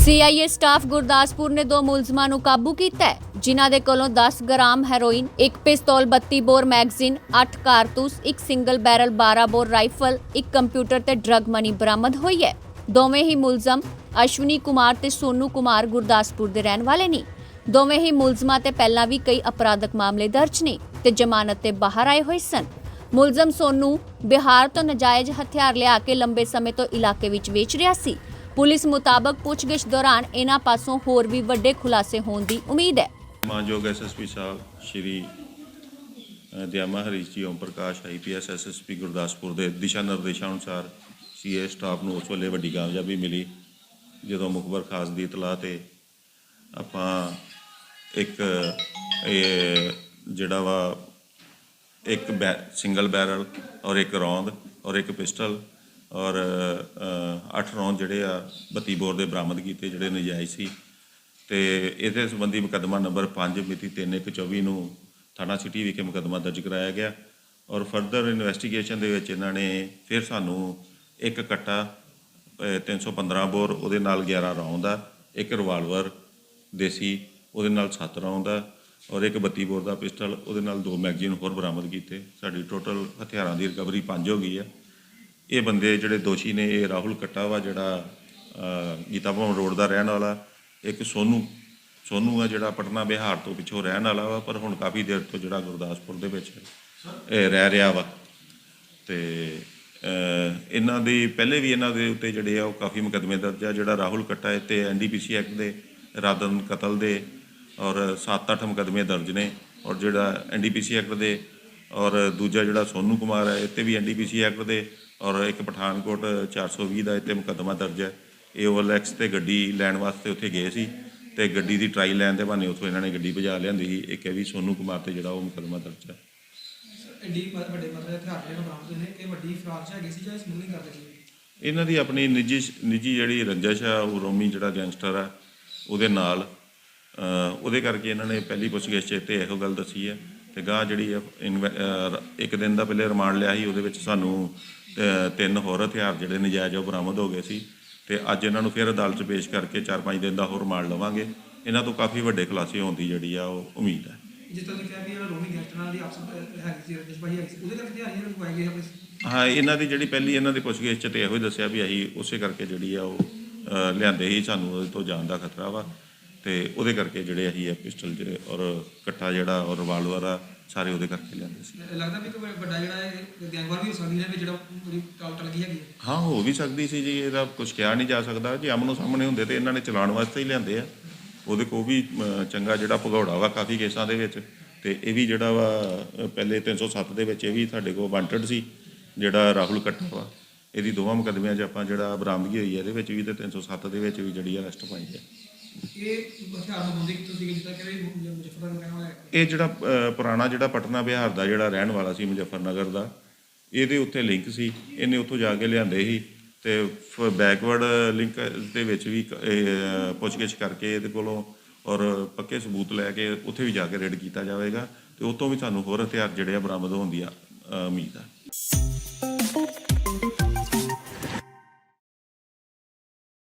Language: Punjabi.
ਸੀਆਈਏ ਸਟਾਫ ਗੁਰਦਾਸਪੁਰ ਨੇ ਦੋ ਮੁਲਜ਼ਮਾਂ ਨੂੰ ਕਾਬੂ ਕੀਤਾ ਹੈ, ਜਿਨ੍ਹਾਂ ਦੇ ਕੋਲੋਂ 10 ਗ੍ਰਾਮ ਹੈਰੋਇਨ, ਇੱਕ ਪਿਸਤੌਲ 32 ਬੋਰ ਮੈਗਜ਼ੀਨ 8 ਕਾਰਤੂਸ, ਇੱਕ ਸਿੰਗਲ ਬੈਰਲ 12 ਬੋਰ ਰਾਈਫਲ, ਇੱਕ ਕੰਪਿਊਟਰ ਤੇ ਡਰਗ ਮਨੀ ਬਰਾਮਦ ਹੋਈ ਹੈ। ਦੋਵੇਂ ਹੀ ਮੁਲਜ਼ਮ ਅਸ਼ਵਨੀ ਕੁਮਾਰ ਤੇ ਸੋਨੂ ਕੁਮਾਰ ਗੁਰਦਾਸਪੁਰ ਦੇ ਰਹਿਣ ਵਾਲੇ ਨੇ। ਦੋਵੇਂ ਹੀ ਮੁਲਜ਼ਮਾਂ ਤੇ ਪਹਿਲਾਂ ਵੀ ਕਈ ਅਪਰਾਧਕ ਮਾਮਲੇ ਦਰਜ ਨੇ ਤੇ ਜ਼ਮਾਨਤ ਤੇ ਬਾਹਰ ਆਏ ਹੋਏ ਸਨ। ਮੁਲਜ਼ਮ ਸੋਨੂ ਬਿਹਾਰ ਤੋਂ ਨਜਾਇਜ਼ ਹਥਿਆਰ ਲਿਆ ਕੇ ਲੰਬੇ ਸਮੇਂ ਤੋਂ ਇਲਾਕੇ ਵਿੱਚ ਵੇਚ ਰਿਹਾ ਸੀ। ਪੁਲਿਸ ਮੁਤਾਬਕ ਪੁੱਛਗਿੱਛ ਦੌਰਾਨ ਇਹਨਾਂ ਪਾਸੋਂ ਹੋਰ ਵੀ ਵੱਡੇ ਖੁਲਾਸੇ ਹੋਣ ਦੀ ਉਮੀਦ ਹੈ। ਮਾਨਯੋਗ ਐਸਐਸਪੀ ਸਾਹਿਬ, ਸ਼੍ਰੀ ਦਿਆਮਾ ਹਰੀਸ਼ ਜੀ, ਓਮ ਪ੍ਰਕਾਸ਼ ਆਈਪੀਐਸ ਐਸਐਸਪੀ ਗੁਰਦਾਸਪੁਰ ਦੇ ਦਿਸ਼ਾ ਨਿਰਦੇਸ਼ਾਂ ਅਨੁਸਾਰ ਸੀਏ ਸਟਾਫ ਨੂੰ ਉਸ ਵੇਲੇ ਵੱਡੀ ਕਾਮਯਾਬੀ ਮਿਲੀ। ਜਦੋਂ ਮੁਖਬਰ ਖਾਸ ਦੀ ਇਤਲਾਹ ਤੇ ਆਪਾਂ ਇੱਕ, ਇਹ ਜਿਹੜਾ ਵਾ, ਇੱਕ ਬੈ, ਸਿੰਗਲ ਬੈਰਲ ਔਰ ਇੱਕ ਰੌਂਦ ਔਰ ਇੱਕ ਪਿਸਟਲ ਔਰ 8 ਰੌਂਦ ਜਿਹੜੇ ਆ 32 ਬੋਰ ਦੇ ਬਰਾਮਦ ਕੀਤੇ ਜਿਹੜੇ ਨਜਾਇਜ਼ ਸੀ। ਤੇ ਇਹਦੇ ਸੰਬੰਧੀ ਮੁਕੱਦਮਾ ਨੰਬਰ 5 ਮਿਤੀ 3/1/24 ਨੂੰ ਥਾਣਾ ਸਿਟੀ ਵਿਖੇ ਮੁਕੱਦਮਾ ਦਰਜ ਕਰਾਇਆ ਗਿਆ ਔਰ ਫਰਦਰ ਇਨਵੈਸਟੀਗੇਸ਼ਨ ਦੇ ਵਿੱਚ ਇਹਨਾਂ ਨੇ ਫਿਰ ਸਾਨੂੰ ਇੱਕ ਕੱਟਾ ਅਹ, 315 ਬੋਰ ਉਹਦੇ ਨਾਲ 11 ਰੌਂਦ ਆ ਇੱਕ ਰਿਵਾਲਵਰ ਦੇਸੀ ਉਹਦੇ ਨਾਲ 7 ਰੌਂਦ ਆ ਔਰ ਇੱਕ 32 ਬੋਰ ਦਾ ਪਿਸਟਲ ਉਹਦੇ ਨਾਲ ਦੋ ਮੈਗਜ਼ੀਨ ਹੋਰ ਬਰਾਮਦ ਕੀਤੇ। ਸਾਡੀ ਟੋਟਲ ਹਥਿਆਰਾਂ ਦੀ ਰਿਕਵਰੀ 5 ਹੋ ਗਈ ਆ। ਇਹ ਬੰਦੇ ਜਿਹੜੇ ਦੋਸ਼ੀ ਨੇ, ਇਹ ਰਾਹੁਲ ਕੱਟਾ ਵਾ ਜਿਹੜਾ ਗੀਤਾ ਭਵਨ ਰੋਡ ਦਾ ਰਹਿਣ ਵਾਲਾ, ਇੱਕ ਸੋਨੂ ਸੋਨੂ ਆ ਜਿਹੜਾ ਪਟਨਾ ਬਿਹਾਰ ਤੋਂ ਪਿੱਛੋਂ ਰਹਿਣ ਵਾਲਾ ਵਾ, ਪਰ ਹੁਣ ਕਾਫੀ ਦੇਰ ਤੋਂ ਜਿਹੜਾ ਗੁਰਦਾਸਪੁਰ ਦੇ ਵਿੱਚ ਇਹ ਰਹਿ ਰਿਹਾ ਵਾ। ਤੇ ਇਹਨਾਂ ਦੇ, ਪਹਿਲੇ ਵੀ ਇਹਨਾਂ ਦੇ ਉੱਤੇ ਜਿਹੜੇ ਆ, ਉਹ ਕਾਫੀ ਮੁਕੱਦਮੇ ਦਰਜ ਆ, ਜਿਹੜਾ ਰਾਹੁਲ ਕੱਟਾ ਹੈ ਤੇ ਐਨਡੀਪੀਸੀ ਐਕਟ ਦੇ ਇਰਾਦਨ ਕਤਲ ਦੇ, ਔਰ 7-8 ਮੁਕੱਦਮੇ ਦਰਜ ਨੇ, ਔਰ ਜਿਹੜਾ ਐਨਡੀਪੀਸੀ ਐਕਟ ਦੇ, ਔਰ ਦੂਜਾ ਜਿਹੜਾ ਸੋਨੂ ਕੁਮਾਰ ਹੈ ਇਹ ਤੇ ਵੀ ਐਨਡੀਪੀਸੀ ਐਕਟ ਦੇ ਔਰ ਇੱਕ ਪਠਾਨਕੋਟ 420 ਦਾ ਇੱਥੇ ਮੁਕੱਦਮਾ ਦਰਜ ਹੈ। ਇਹ ਓਵਰਲੈਕਸ ਤੇ ਗੱਡੀ ਲੈਣ ਵਾਸਤੇ ਉੱਥੇ ਗਏ ਸੀ ਤੇ ਗੱਡੀ ਦੀ ਟਰਾਈ ਲੈਣ ਦੇ ਬਹਾਨੇ ਉੱਥੋਂ ਇਹਨਾਂ ਨੇ ਗੱਡੀ ਭਜਾ ਲਿਆਂਦੀ ਸੀ। ਇੱਕ ਇਹ ਵੀ ਸੋਨੂ ਕੁਮਾਰ ਤੇ ਜਿਹੜਾ ਉਹ ਮੁਕੱਦਮਾ ਦਰਜ ਹੈ। ਐਡੀ ਮ- ਵੱਡੇ ਮਤਲਬ ਹਥਿਆਰ ਜਿਹੜੇ ਬਰਾਮਦ ਹੋਏ ਨੇ ਕਿ ਵੱਡੀ ਫਰਾਕ ਚ ਹੈਗੀ ਸੀ ਜਾਂ ਸਮੂਲਿੰਗ ਕਰਦੇ ਸੀ ਇਹਨਾਂ ਦੀ ਆਪਣੀ ਨਿੱਜੀ ਨਿੱਜੀ ਜਿਹੜੀ ਰੰਜਿਸ਼ ਆ ਉਹ ਰੋਮੀ ਜਿਹੜਾ ਗੈਂਗਸਟਰ ਆ ਉਹਦੇ ਨਾਲ ਉਹਦੇ ਕਰਕੇ ਇਹਨਾਂ ਨੇ ਪਹਿਲੀ ਪੁੱਛਗਿੱਛ 'ਚ ਤੇ ਇਹੋ ਗੱਲ ਦੱਸੀ ਹੈ ਤੇ ਗਾਂ ਜਿਹੜੀ ਇੱਕ ਦਿਨ ਦਾ ਪਹਿਲੇ ਰਿਮਾਂਡ ਲਿਆ ਸੀ ਉਹਦੇ ਵਿੱਚ ਸਾਨੂੰ ਤਿੰਨ ਹੋਰ ਹਥਿਆਰ ਜਿਹੜੇ ਨਜਾਇਜ਼ ਉਹ ਬਰਾਮਦ ਹੋ ਗਏ ਸੀ ਤੇ ਅੱਜ ਇਹਨਾਂ ਨੂੰ ਫਿਰ ਅਦਾਲਤ 'ਚ ਪੇਸ਼ ਕਰਕੇ 4-5 ਦਿਨ ਦਾ ਹੋਰ ਰਿਮਾਂਡ ਲਵਾਂਗੇ। ਇਹਨਾਂ ਤੋਂ ਕਾਫੀ ਵੱਡੇ ਖੁਲਾਸੇ ਹੋਣ ਦੀ ਜਿਹੜੀ ਆ ਉਹ ਉਮੀਦ ਹੈ। ਜਿਸ ਤਰ੍ਹਾਂ ਕਿਹਾ ਵੀ ਰੋਮੀ ਨਾਲ ਦੀ ਆਪਸ ਵਿੱਚ ਹੈਗੀ ਸੀ ਰਜਿਸ਼ ਭਾਈ ਉਹਦੇ ਕਰਕੇ ਜਿਹੜੇ ਲਗਵਾਏ ਗਏ ਆਪਣੇ ਹਾਂ ਇਹਨਾਂ ਦੀ ਜਿਹੜੀ ਪਹਿਲੀ ਇਹਨਾਂ ਦੀ ਪੁੱਛਗਿੱਛ 'ਚ ਤੇ ਇਹੋ ਹੀ ਦੱਸਿਆ ਵੀ ਅਸੀਂ ਉਸੇ ਕਰਕੇ ਜਿਹੜੀ ਆ ਉਹ ਲਿਆਂਦੇ ਹੀ ਸਾਨੂੰ ਉਹਦੇ ਤੋਂ ਜਾਣ ਦਾ ਖਤਰਾ ਵਾ। ਤੇ ਉਹਦੇ ਕਰਕੇ ਜਿਹੜੇ ਅਸੀਂ ਇਹ ਪਿਸਟਲ ਜਿਹੜੇ ਔਰ ਕੱਟਾ ਜਿਹੜਾ ਔਰ ਰਿਵਾਲਵਰ ਆ ਸਾਰੇ ਉਹਦੇ ਕਰਕੇ ਲਿਆਂਦੇ ਸੀ। ਲੱਗਦਾ ਵੀ ਕੋਈ ਵੱਡਾ ਜਿਹੜਾ ਇਹ ਗੈਂਗਵਾਰ ਵੀ ਹੋ ਸਕਦੀ ਹੈ ਵੀ ਜਿਹੜਾ ਪੂਰੀ ਟਾਲ ਟਲ ਗਈ ਹੈਗੀ ਹੈ। ਹਾਂ ਵੀ ਸਕਦੀ ਸੀ ਜੀ ਇਹਦਾ ਕੁਝ ਕਿਹਾ ਨਹੀਂ ਜਾ ਸਕਦਾ। ਜੇ ਆਮਨੋ ਸਾਹਮਣੇ ਹੁੰਦੇ ਤੇ ਇਹਨਾਂ ਨੇ ਚਲਾਉਣ ਵਾਸਤੇ ਹੀ ਲਿਆਂਦੇ ਆ। ਉਹਦੇ ਕੋ ਵੀ ਚੰਗਾ ਜਿਹੜਾ ਭਗੌੜਾ ਵਾ ਕਾਫੀ ਕੇਸਾਂ ਦੇ ਵਿੱਚ। ਤੇ ਇਹ ਵੀ ਜਿਹੜਾ ਵਾ ਪਹਿਲੇ 307 ਦੇ ਵਿੱਚ ਇਹ ਵੀ ਸਾਡੇ ਕੋਲ ਵਾਂਟਡ ਸੀ ਜਿਹੜਾ ਰਾਹੁਲ ਕੱਟਾ ਵਾ। ਇਹਦੀ ਦੋਵਾਂ ਮੁਕੱਦਮਿਆਂ 'ਚ ਆਪਾਂ ਜਿਹੜਾ ਬਰਾਮਦਗੀ ਹੋਈ ਹੈ ਇਹਦੇ ਵਿੱਚ ਵੀ ਤੇ 307 ਦੇ ਵਿੱਚ ਵੀ ਜਿਹੜੀ ਅਰੈਸਟ ਪਾਈ ਹੈ ਇਹ ਹਥਿਆਰ ਨੂੰ ਬੰਦੇ ਕਿੱਥੋਂ ਜਿੱਦਾਂ ਕਿ ਮੁਜ਼ੱਫਰਨਗਰ ਰਹਿਣ ਵਾਲਾ ਹੈ। ਇਹ ਜਿਹੜਾ ਅਹ, ਪੁਰਾਣਾ ਜਿਹੜਾ ਪਟਨਾ ਬਿਹਾਰ ਦਾ ਜਿਹੜਾ ਰਹਿਣ ਵਾਲਾ ਸੀ ਮੁਜ਼ੱਫਰਨਗਰ ਦਾ ਇਹਦੇ ਉੱਤੇ ਲਿੰਕ ਸੀ। ਇਹਨੇ ਉੱਥੋਂ ਜਾ ਕੇ ਲਿਆਂਦੇ ਸੀ ਤੇ ਬੈਕਵਰਡ ਲਿੰਕ ਦੇ ਵਿੱਚ ਵੀ ਕ- ਇਹ, ਅਹ, ਪੁੱਛਗਿੱਛ ਕਰਕੇ ਇਹਦੇ ਕੋਲੋਂ ਔਰ ਪੱਕੇ ਸਬੂਤ ਲੈ ਕੇ ਉੱਥੇ ਵੀ ਜਾ ਕੇ ਰੇਡ ਕੀਤਾ ਜਾਵੇਗਾ ਤੇ ਉਤੋਂ ਵੀ ਸਾਨੂੰ ਹੋਰ ਹਥਿਆਰ ਜਿਹੜੇ ਆ ਬਰਾਮਦ ਹੋਣ ਦੀ ਆ, ਅਹ, ਉਮੀਦ ਆ।